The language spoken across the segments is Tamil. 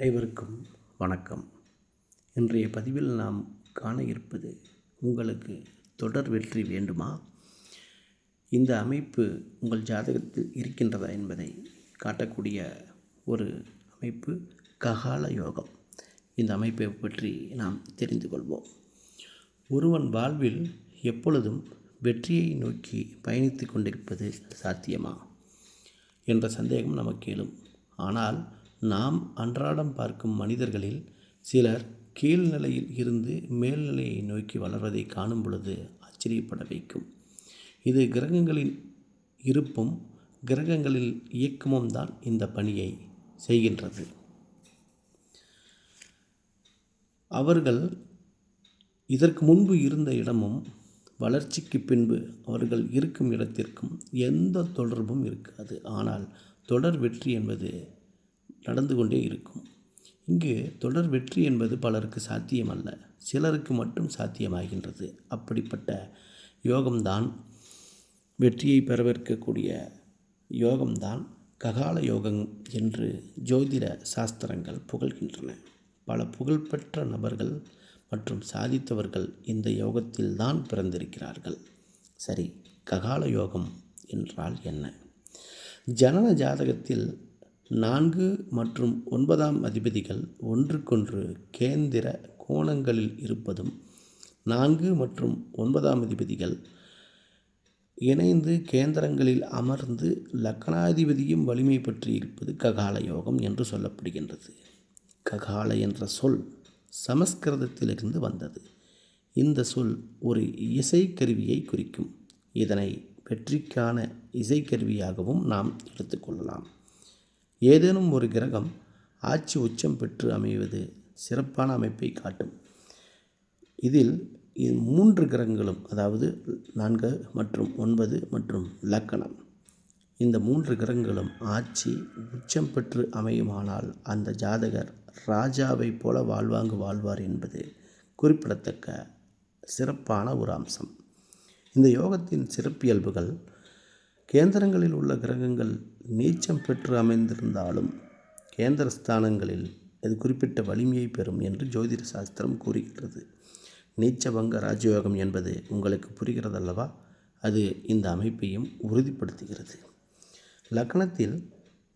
அனைவருக்கும் வணக்கம். இன்றைய பதிவில் நாம் காண இருப்பது உங்களுக்கு தொடர் வெற்றி வேண்டுமா? இந்த அமைப்பு உங்கள் ஜாதகத்தில் இருக்கின்றதா என்பதை காட்டக்கூடிய ஒரு அமைப்பு ககால யோகம். இந்த அமைப்பை பற்றி நாம் தெரிந்து கொள்வோம். ஒருவன் வாழ்வில் எப்பொழுதும் வெற்றியை நோக்கி பயணித்து கொண்டிருப்பது சாத்தியமா? என்ற சந்தேகம் நமக்கு எழும். ஆனால் நாம் அன்றாடம் பார்க்கும் மனிதர்களில் சிலர் கீழ்நிலையில் இருந்து மேல்நிலையை நோக்கி வளர்வதை காணும் பொழுது ஆச்சரியப்பட வைக்கும். இது கிரகங்களின் இருப்பும் கிரகங்களில் இயக்கமும் தான் இந்த பணியை செய்கின்றது. அவர்கள் இதற்கு முன்பு இருந்த இடமும் வளர்ச்சிக்கு பின்பு அவர்கள் இருக்கும் இடத்திற்கும் எந்த தொடர்பும் இருக்காது. ஆனால் தொடர் வெற்றி என்பது நடந்து கொண்டே இருக்கும். இங்கு தொடர் வெற்றி என்பது பலருக்கு சாத்தியமல்ல. சிலருக்கு மட்டும் சாத்தியமாகின்றது. அப்படிப்பட்ட யோகம்தான் வெற்றியை பெறவிருக்கக்கூடிய யோகம்தான் ககால யோகம் என்று ஜோதிட சாஸ்திரங்கள் புகழ்கின்றன. பல புகழ்பெற்ற நபர்கள் மற்றும் சாதித்தவர்கள் இந்த யோகத்தில்தான் பிறந்திருக்கிறார்கள். சரி ககால யோகம் என்றால் என்ன? ஜனன ஜாதகத்தில் நான்கு மற்றும் ஒன்பதாம் அதிபதிகள் ஒன்றுக்கொன்று கேந்திர கோணங்களில் இருப்பதும் நான்கு மற்றும் ஒன்பதாம் அதிபதிகள் இணைந்து கேந்திரங்களில் அமர்ந்து லக்னாதிபதியும் வலிமை பற்றி இருப்பது ககால யோகம் என்று சொல்லப்படுகின்றது. ககால என்ற சொல் சமஸ்கிருதத்திலிருந்து வந்தது. இந்த சொல் ஒரு இசைக்கருவியை குறிக்கும். இதனை வெற்றிக்கான இசைக்கருவியாகவும் நாம் எடுத்துக்கொள்ளலாம் ஏதேனும் ஒரு கிரகம் ஆட்சி உச்சம் பெற்று அமைவது சிறப்பான அமைப்பை காட்டும். இதில் மூன்று கிரகங்களும் அதாவது நான்கு மற்றும் ஒன்பது மற்றும் லக்கணம் இந்த மூன்று கிரகங்களும் ஆட்சி உச்சம் பெற்று அமையுமானால் அந்த ஜாதகர் ராஜாவைப் போல வாழ்வாங்கு வாழ்வார் என்பது குறிப்பிடத்தக்க சிறப்பான ஒரு அம்சம். இந்த யோகத்தின் சிறப்பியல்புகள் கேந்திரங்களில் உள்ள கிரகங்கள் நீச்சம் பெற்று அமைந்திருந்தாலும் கேந்திர ஸ்தானங்களில் அது குறிப்பிட்ட வலிமையை பெறும் என்று ஜோதிட சாஸ்திரம் கூறுகிறது. நீச்சபங்க ராஜயோகம் என்பது உங்களுக்கு புரிகிறதல்லவா? அது இந்த அமைப்பையும் உறுதிப்படுத்துகிறது. லக்னத்தில்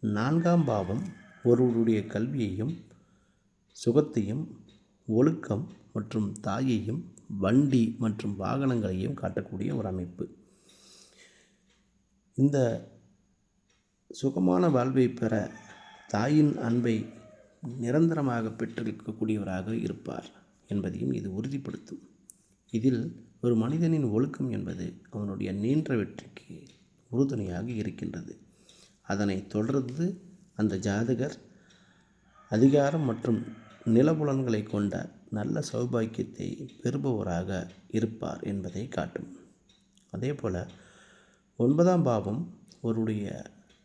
நான்காம் பாவம் ஒருவருடைய கல்வியையும் சுகத்தையும் ஒழுக்கம் மற்றும் தாயையும் வண்டி மற்றும் வாகனங்களையும் காட்டக்கூடிய ஒரு அமைப்பு. இந்த சுகமான வாழ்வை பெற தாயின் அன்பை நிரந்தரமாக பெற்றிருக்கக்கூடியவராக இருப்பார் என்பதையும் இது உறுதிப்படுத்தும். இதில் ஒரு மனிதனின் ஒழுக்கம் என்பது அவனுடைய நீண்ட வெற்றிக்கு உறுதுணையாக இருக்கின்றது. அதனை தொடர்ந்து அந்த ஜாதகர் அதிகாரம் மற்றும் நிலபுலன்களை கொண்ட நல்ல சௌபாக்கியத்தை பெறுபவராக இருப்பார் என்பதை காட்டும். அதே போல் ஒன்பதாம் பாவம் அவருடைய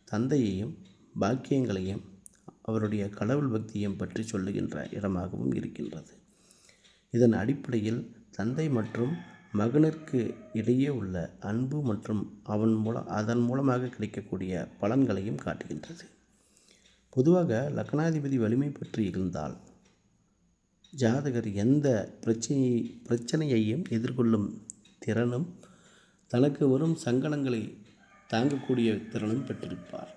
தந்தையையும் பாக்கியங்களையும் அவருடைய கடவுள் பக்தியையும் பற்றி சொல்லுகின்ற இடமாகவும் இருக்கின்றது. இதன் அடிப்படையில் தந்தை மற்றும் மகனிற்கு இடையே உள்ள அன்பு மற்றும் அவன் மூலம் அதன் மூலமாக கிடைக்கக்கூடிய பலன்களையும் காட்டுகின்றது. பொதுவாக லக்னாதிபதி வலிமை பற்றி இருந்தால் ஜாதகர் எந்த பிரச்சனையை பிரச்சனையையும் எதிர்கொள்ளும் திறனும் தனக்கு வரும் சங்கடங்களை தாங்கக்கூடிய திறனும் பெற்றிருப்பார்.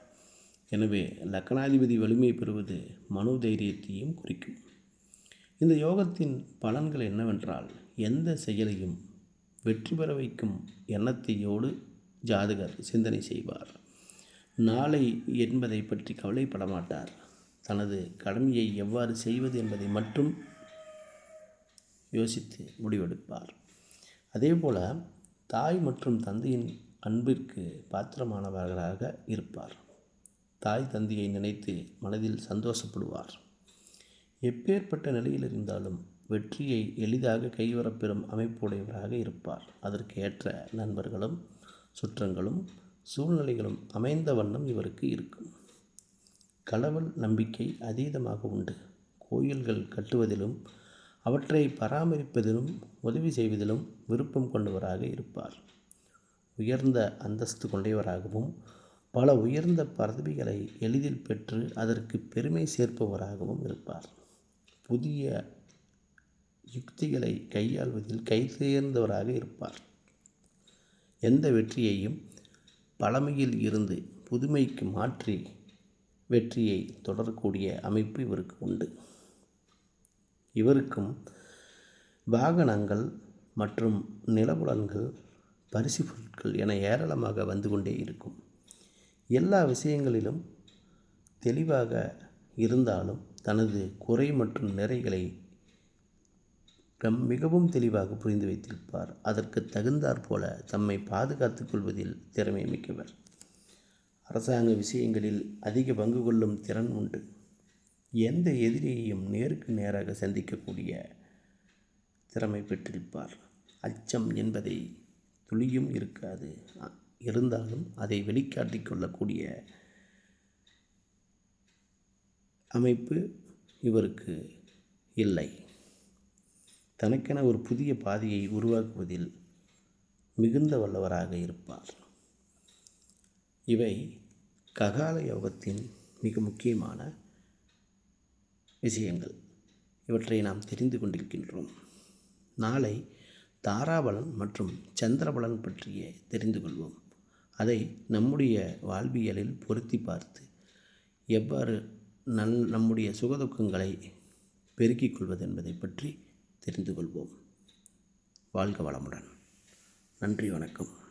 எனவே லக்கணாதிபதி வலிமை பெறுவது மனோதைரியத்தையும் குறிக்கும். இந்த யோகத்தின் பலன்கள் என்னவென்றால் எந்த செயலையும் வெற்றி பெற வைக்கும் எண்ணத்தையோடு ஜாதகர் சிந்தனை செய்வார். நாளை என்பதை பற்றி கவலைப்பட மாட்டார். தனது கடமையை எவ்வாறு செய்வது என்பதை மட்டும் யோசித்து முடிவெடுப்பார். அதேபோல் தாய் மற்றும் தந்தையின் அன்பிற்கு பாத்திரமானவர்களாக இருப்பார். தாய் தந்தையை நினைத்து மனதில் சந்தோஷப்படுவார். எப்பேற்பட்ட நிலையில் இருந்தாலும் வெற்றியை எளிதாக கைவரப்பெறும் அமைப்புடையவராக இருப்பார். அதற்கு ஏற்ற நண்பர்களும் சுற்றங்களும் சூழ்நிலைகளும் அமைந்த வண்ணம் இவருக்கு இருக்கும். கடவுள் நம்பிக்கை அதீதமாக உண்டு. கோயில்கள் கட்டுவதிலும் அவற்றை பராமரிப்பதிலும் உதவி செய்வதிலும் விருப்பம் கொண்டவராக இருப்பார். உயர்ந்த அந்தஸ்து கொண்டவராகவும் பல உயர்ந்த பதவிகளை எளிதில் பெற்று அதற்கு பெருமை சேர்ப்பவராகவும் இருப்பார். புதிய யுக்திகளை கையாள்வதில் கை சேர்ந்தவராக இருப்பார். எந்த வெற்றியையும் பழமையில் இருந்து புதுமைக்கு மாற்றி வெற்றியை தொடரக்கூடிய அமைப்பு இவருக்கு உண்டு. இவருக்கும் வாகனங்கள் மற்றும் நிலபுலன்கள் பரிசு பொருட்கள் என ஏராளமாக வந்து கொண்டே இருக்கும். எல்லா விஷயங்களிலும் தெளிவாக இருந்தாலும் தனது குறை மற்றும் நிறைகளை மிகவும் தெளிவாக புரிந்து வைத்திருப்பார். அதற்கு தகுந்தாற் போல தம்மை பாதுகாத்துக் கொள்வதில் திறமை மிக்கவர். அரசாங்க விஷயங்களில் அதிக பங்கு கொள்ளும் திறன் உண்டு. எந்த எதிரியையும் நேருக்கு நேராக சந்திக்கக்கூடிய திறமை பெற்றிருப்பார். அச்சம் என்பதை துளியும் இருக்காது. இருந்தாலும் அதை வெளிக்காட்டிக் கொள்ளக்கூடிய அமைப்பு இவருக்கு இல்லை. தனக்கென ஒரு புதிய பாதையை உருவாக்குவதில் மிகுந்த வல்லவராக இருப்பார். இவை ககால யோகத்தின் மிக முக்கியமான விஷயங்கள். இவற்றை நாம் தெரிந்து கொண்டிருக்கின்றோம். நாளை தாராபலன் மற்றும் சந்திரபலன் பற்றிய தெரிந்து கொள்வோம். அதை நம்முடைய வாழ்வியலில் பொருத்தி பார்த்து எவ்வாறு நல் நம்முடைய சுகதுக்கங்களை பெருக்கிக் கொள்வது என்பதை பற்றி தெரிந்து கொள்வோம். வாழ்க வளமுடன். நன்றி வணக்கம்.